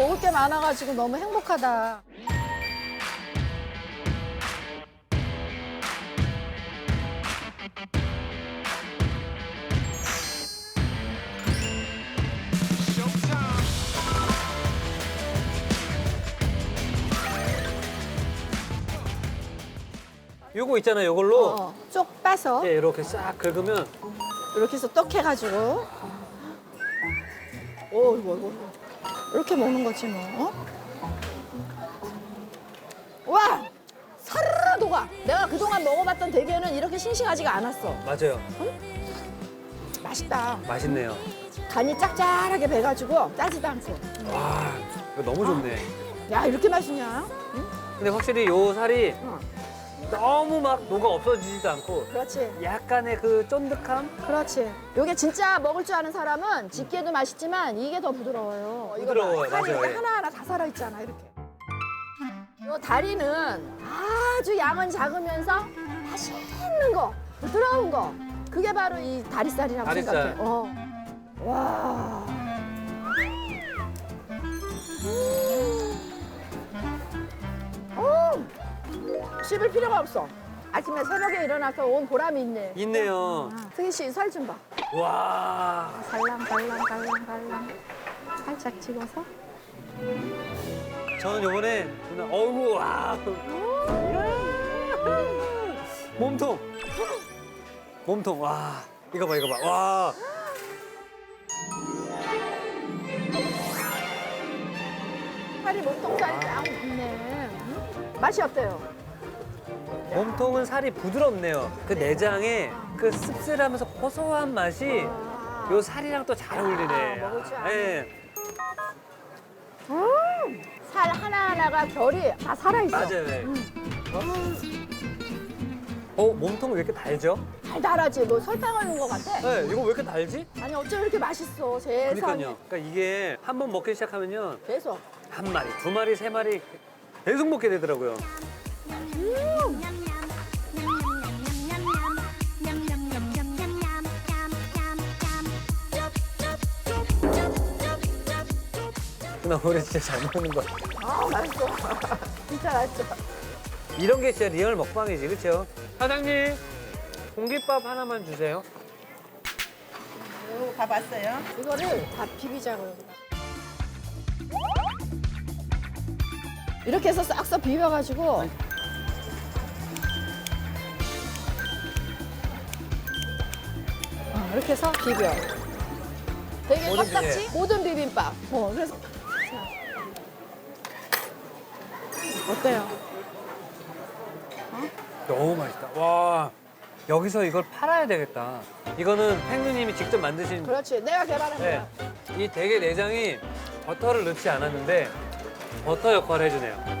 먹을 게 많아가지고 너무 행복하다. 요거 있잖아요. 요걸로 어, 쪽 빼서 예, 이렇게 싹 긁으면 이렇게 해서 떡 해가지고. 오, 이거, 이거. 이렇게 먹는 거지 뭐. 어? 와! 사르르 녹아. 내가 그동안 먹어봤던 대게는 이렇게 싱싱하지가 않았어. 맞아요. 맛있다. 맛있네요. 간이 짭짤하게 배가지고 짜지도 않고. 와, 이거 너무 좋네. 야, 이렇게 맛있냐? 근데 확실히 요 살이 어. 너무 막 녹아 없어지지도 않고 그렇지. 약간의 그 쫀득함? 그렇지. 이게 진짜 먹을 줄 아는 사람은 집게도 맛있지만 이게 더 부드러워요. 이거 봐. 부드러워요, 살이 맞아요. 예. 하나하나 다 살아있잖아, 이렇게. 이 다리는 아주 양은 작으면서 맛있는 거, 부드러운 거. 그게 바로 이 다리살이라고 다리살. 생각해. 어. 와. 씹을 필요가 없어. 아침에 새벽에 일어나서 온 보람이 있네. 있네요. 승희 씨 살 좀 봐. 와, 달랑 달랑 달랑 달랑 살짝 찍어서 저는 요번에 그냥 어우 와. 몸통. 몸통. 와. 이거 봐, 이거 봐. 와. 살이 몸통살이 쫙 있네. 음? 맛이 어때요? 몸통은 살이 부드럽네요. 그 내장에 그 씁쓸하면서 고소한 맛이 아, 요 살이랑 또 잘 어울리네. 아, 먹을 줄 아네. 예. 살 하나하나가 결이 다 살아있어. 맞아요. 예. 어, 몸통 왜 이렇게 달죠? 달달하지. 뭐 넣은 것 같아. 네, 이거 왜 이렇게 달지? 아니 어쩜 이렇게 맛있어. 세상에. 그러니까요. 그러니까 이게 한 번 먹기 시작하면요. 계속. 한 마리, 두 마리, 세 마리 계속 먹게 되더라고요. 나 우리 진짜 잘 먹는 거. 아 맛있어. 진짜 맛있어. 이런 게 진짜 리얼 먹방이지, 그렇죠? 사장님, 공깃밥 하나만 주세요. 다 봤어요? 이거를 다 비비자고 여기다. 이렇게 해서 싹싹 비벼가지고 이렇게 해서 비벼. 되게 모든 비빔. 모든 비빔밥. 어, 그래서 자. 어때요? 너무 맛있다. 와, 여기서 이걸 팔아야 되겠다. 이거는 팽누님이 직접 만드신 그렇지, 내가 개발한 네. 거야. 이 대게 내장이 버터를 넣지 않았는데 버터 역할을 해주네요.